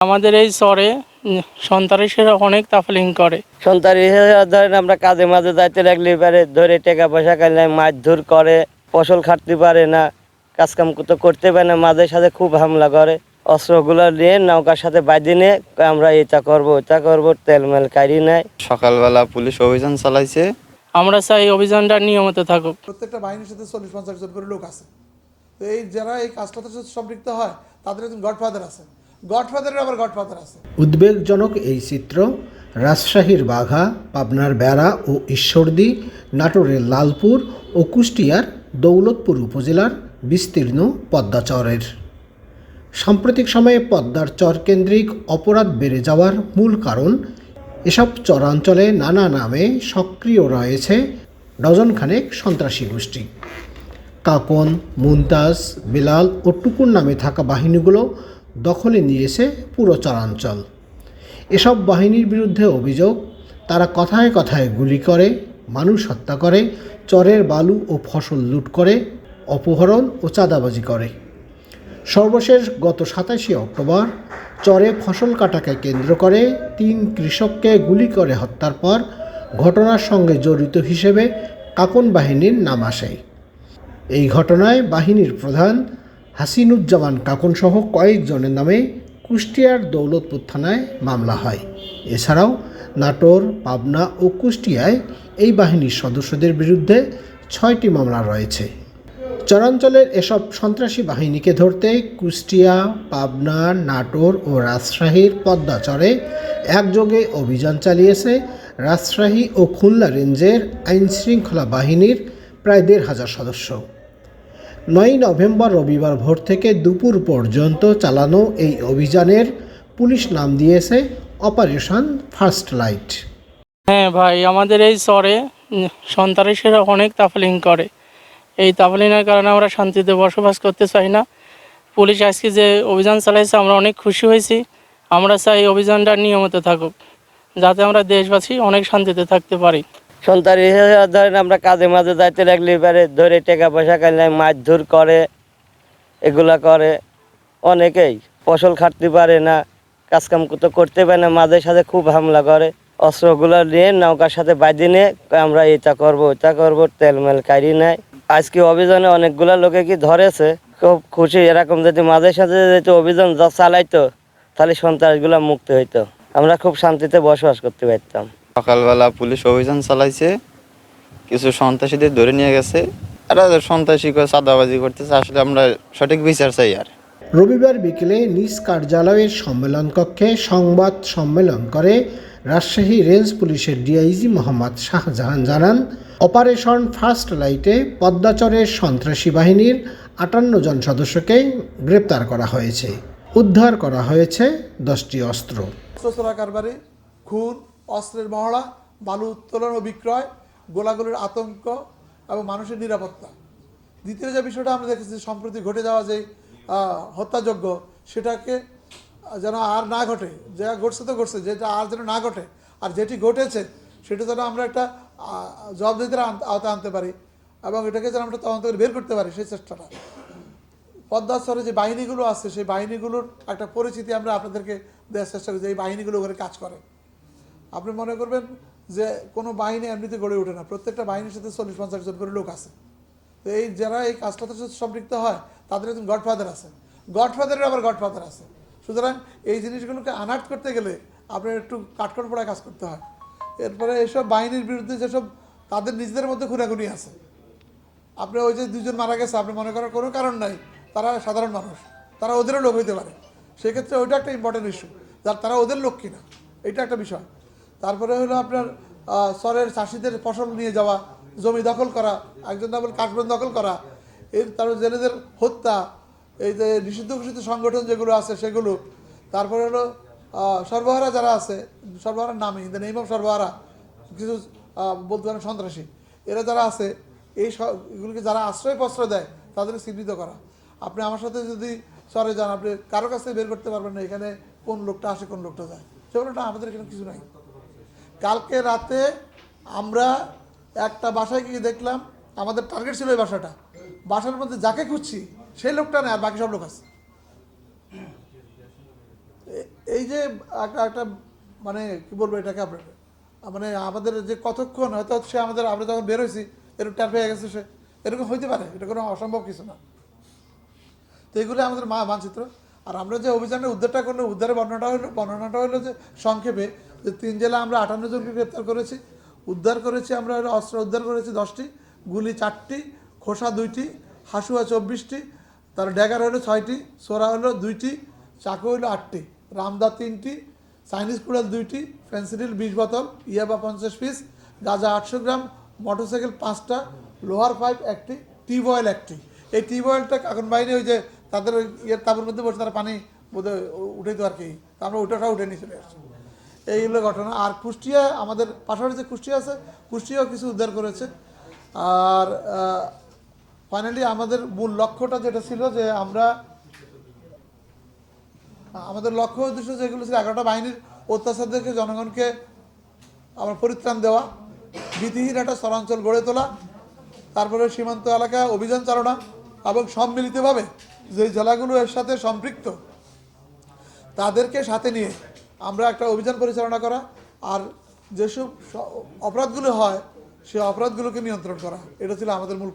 আমাদের এই চরে উম, সন্ত্রাসীরা অনেক তাফলিং করে। সন্তানি ধরেন আমরা কাজে মাঝে যাইতে লাগলে এবারে ধরে টাকা পয়সা কালে মাছ ধর করে ফসল খাটতে পারে না কাজকাম তো করতে পারে না মাঝে সাথে খুব হামলা করে। অস্ত্রগুলো নিয়ে নৌকার সাথে বাঁধি নিয়ে আমরা এটা করব ওটা করব তেল মেল কারি নেয় সকালবেলা পুলিশ অভিযান চালাইছে। আমরা চাই অভিযানটা নিয়মিত থাকুক। প্রত্যেকটা বাহিনীর সাথে চল্লিশ পঞ্চাশ জন করে লোক আছে। তো এই যারা এই কাজটাতে সাথে সম্পৃক্ত হয় তাদের একজন গডফাদার আছে। গডফাদারের আবার গডফাদার আছে। উদ্বেগজনক এই চিত্র, রাজশাহীর বাঘা, পাবনার বেড়া ও ঈশ্বরদী, নাটোরের লালপুর ও কুষ্টিয়ার দৌলতপুর উপজেলার বিস্তীর্ণ পদ্মাচরের সাম্প্রতিক সময়ে পদ্মার চর কেন্দ্রিক অপরাধ বেড়ে যাওয়ার মূল কারণ, এসব চরাঞ্চলে নানা নামে সক্রিয় রয়েছে ডজনখানেক সন্ত্রাসী গোষ্ঠী। কাকন মুমতাজ বিলাল ও টুকুর নামে থাকা বাহিনীগুলো দখলে নিয়েছে পুরো চরাঞ্চল। এসব বাহিনীর বিরুদ্ধে অভিযোগ, তারা কথায় কথায় গুলি করে, মানুষ হত্যা করে, চরের বালু ও ফসল লুট করে, অপহরণ ও চাঁদাবাজি করে। সর্বশেষ গত সাতাশে অক্টোবর চরে ফসল কাটাকে কেন্দ্র করে তিন কৃষককে গুলি করে হত্যার পর ঘটনার সঙ্গে জড়িত হিসেবে কাকন বাহিনীর নাম আসে। এই ঘটনায় বাহিনীর প্রধান হাসিনুজ্জামান কাকনসহ কয়েকজনের নামে কুষ্টিয়ার দৌলতপুর থানায় মামলা হয়। এছাড়াও নাটোর, পাবনা ও কুষ্টিয়ায় এই বাহিনীর সদস্যদের বিরুদ্ধে ছয়টি মামলা রয়েছে। চরাঞ্চলের এসব সন্ত্রাসী বাহিনীকে ধরতে কুষ্টিয়া, পাবনা, নাটোর ও রাজশাহীর পদ্মাচরে একযোগে অভিযান চালিয়েছে রাজশাহী ও খুলনা রেঞ্জের আইনশৃঙ্খলা বাহিনীর প্রায় দেড় হাজার সদস্য। নয় নভেম্বর রবিবার ভোর থেকে দুপুর পর্যন্ত চালানো এই অভিযানের পুলিশ নাম দিয়েছে অপারেশন ফার্স্ট লাইট। হ্যাঁ ভাই আমাদের এই উম, সন্ত্রাসীরা অনেক তাফলিং করে। এই তাফলিংয়ের কারণে আমরা শান্তিতে বসবাস করতে চাই না। পুলিশ আজকে যে অভিযান চালাইছে আমরা অনেক খুশি হয়েছি। আমরা চাই অভিযানটা নিয়মিত থাকুক যাতে আমরা দেশবাসী অনেক শান্তিতে থাকতে পারি। সন্তানি ধরেন আমরা কাজে মাঝে যাইতে লাগলে এবারে ধরে টাকা পয়সা কালে মাছ ধর করে, এগুলা করে। অনেকেই ফসল খাটতে পারে না, কাজকাম তো করতে পারে না মাঝে সাথে খুব হামলা করে। অস্ত্রগুলো নিয়ে নৌকার সাথে বাঁধি নিয়ে আমরা এটা করব ওটা করব, তেল মেল কারি নেয় আজকে অভিযানে অনেকগুলা লোকে কি ধরেছে, খুব খুশি এরকম যদি মাঝে সাথে যদি অভিযান চালাইতো, তাহলে সন্ত্রাসগুলো মুক্ত হইতো। আমরা খুব শান্তিতে বসবাস করতে পারতাম। সকালবেলা পুলিশ অভিযান চালাইছে। কিছু সন্ত্রাসীদের ধরে নিয়ে গেছে। এরা সন্ত্রাসী করে চাঁদাবাজি করতেছে আসলে আমরা সঠিক বিচার চাই আর। রবিবার বিকেলে নিজ কার্যালয়ের সম্মেলন কক্ষে সংবাদ সম্মেলন করে রাজশাহী রেঞ্জ পুলিশের ডিআইজি মোহাম্মদ শাহজাহান জানান অপারেশন ফার্স্ট লাইটে পদ্মাচরের সন্ত্রাসী বাহিনীর আটান্ন জন সদস্যকে গ্রেপ্তার করা হয়েছে। উদ্ধার করা হয়েছে দশটি অস্ত্র। অস্ত্র খুন অস্ত্রের মহড়া বালু উত্তোলন ও বিক্রয় গোলাগুলির আতঙ্ক এবং মানুষের নিরাপত্তা। দ্বিতীয় যে বিষয়টা আমরা দেখেছি সম্প্রতি ঘটে যাওয়া যে আহ, হত্যাযজ্ঞ সেটাকে যেন আর না ঘটে যা ঘটছে তো ঘটছে যেটা আর যেন না ঘটে আর যেটি ঘটেছে সেটা যেন আমরা একটা জবাবদিহিতার আওতায় আনতে পারি এবং এটাকে যেন আমরা তদন্ত করে বের করতে পারি সেই চেষ্টাটা। পদ্মাস্তরে যে বাহিনীগুলো আছে সেই বাহিনীগুলোর একটা পরিচিতি আমরা আপনাদেরকে দেওয়ার চেষ্টা করি যে এই বাহিনীগুলো ওখানে কাজ করে। আপনি মনে করবেন যে কোনো বাহিনী এমনিতে গড়ে ওঠে না। প্রত্যেকটা বাহিনীর সাথে চল্লিশ, পঞ্চাশ জন করে লোক আছে। তো এই যারা এই কাজটাতে সাথে সম্পৃক্ত হয়, তাদের একজন গডফাদার আছে। গডফাদারের আবার গডফাদার আছে। সুতরাং এই জিনিসগুলোকে আনার্ট করতে গেলে আপনার একটু কাঠখড় পড়া কাজ করতে হয়। এরপরে এইসব বাহিনীর বিরুদ্ধে যেসব তাদের নিজেদের মধ্যে খুনাখুনি আছে, আপনি ওই যে দুজন মারা গেছে, আপনি মনে করার কোনো কারণ নাই, তারা সাধারণ মানুষ, তারা ওদেরও লোক হইতে পারে। সেক্ষেত্রে ওইটা একটা ইম্পর্টেন্ট ইস্যু যার তারা ওদের লোক কিনা, এটা একটা বিষয়। তারপরে হলো আপনার চরের চাষিদের ফসল নিয়ে যাওয়া, জমি দখল করা, একজন ডাবল কাঠবন দখল করা এর তারপর জেলেদের হত্যা, এই যে নিষিদ্ধ ঘোষিত সংগঠন যেগুলো আছে সেগুলো, তারপরে হলো সর্বহারা যারা আছে সর্বহারার নামে ইন দ্য অফ সর্বহারা কিছু বলতে পারেন সন্ত্রাসী, এরা যারা আছে, এই এগুলোকে যারা আশ্রয় প্রশ্রয় দেয় তাদের চিহ্নিত করা। আপনি আমার সাথে যদি চরে যান, আপনি কারও কাছ বের করতে পারবেন না, এখানে কোন লোকটা আসে, কোন লোকটা যায়। সেগুলোটা আমাদের এখানে কিছু নাই। কালকে রাতে আমরা একটা বাসায় গিয়ে দেখলাম, আমাদের টার্গেট ছিল এই বাসাটা। বাসার মধ্যে যাকে খুঁজছি, সেই লোকটা নেই, আর বাকি সব লোক আছে। এই যে একটা একটা মানে কি বলব এটাকে আপনার মানে আমাদের যে কতক্ষণ, হয়তো সে আমাদের, আমরা যখন বেরোইছি এরকম টার পেয়ে গেছে সে। এরকম হইতে পারে, এটা কোনো অসম্ভব কিছু না। তো এগুলো আমাদের মা মানচিত্র। আর আমরা যে অভিযানের উদ্ধারটা করল, উদ্ধারের বর্ণনাটা হলো বর্ণনাটা হলো যে সংক্ষেপে তিন জেলা আমরা আটান্ন জনকে গ্রেপ্তার করেছি, উদ্ধার করেছি আমরা, অস্ত্র উদ্ধার করেছি দশটি, গুলি চারটি, খোসা দুইটি, হাসুয়া চব্বিশটি, তার ড্যাগার হলো ছয়টি, সোরা হলো দুইটি, চাকু হলো আটটি, রামদা তিনটি, চাইনিজ কুড়াল দুইটি, ফেন্সিডিল বিশ বোতল, ইয়াবা পঞ্চাশ পিস, গাঁজা আটশো গ্রাম, মোটরসাইকেল পাঁচটা, লোহার পাইপ একটি টিউব অয়েল একটি। এই টিউব অয়েলটা এখন বাইরে ওই যে তাদের ওই ইয়ের তাপের মধ্যে বসে তারা পানি বোধহয় উঠে তো আর কি। আমরা ওইটা উঠে নিয়ে চলে আসছি। এই হলো ঘটনা। আর কুষ্টিয়া, আমাদের পাশাপাশি যে কুষ্টিয়া আছে, কুষ্টিয়াও কিছু উদ্ধার করেছে। আর ফাইনালি আমাদের মূল লক্ষ্যটা যেটা ছিল যে আমরা, আমাদের লক্ষ্য উদ্দেশ্য যেগুলো ছিল, এগারোটা বাহিনীর অত্যাচার থেকে জনগণকে আমার পরিত্রাণ দেওয়া, ভীতিহীন একটা চরাঞ্চল গড়ে তোলা, তারপরে সীমান্ত এলাকায় অভিযান চালনা এবং সম্মিলিতভাবে যে জেলাগুলো এর সাথে সম্পৃক্ত, তাদেরকে সাথে নিয়ে আমরা একটা অভিযান পরিচালনা করা আর যেসব অপরাধগুলো হয়, সেই অপরাধগুলোকে নিয়ন্ত্রণ করা। এটা ছিল আমাদের মূল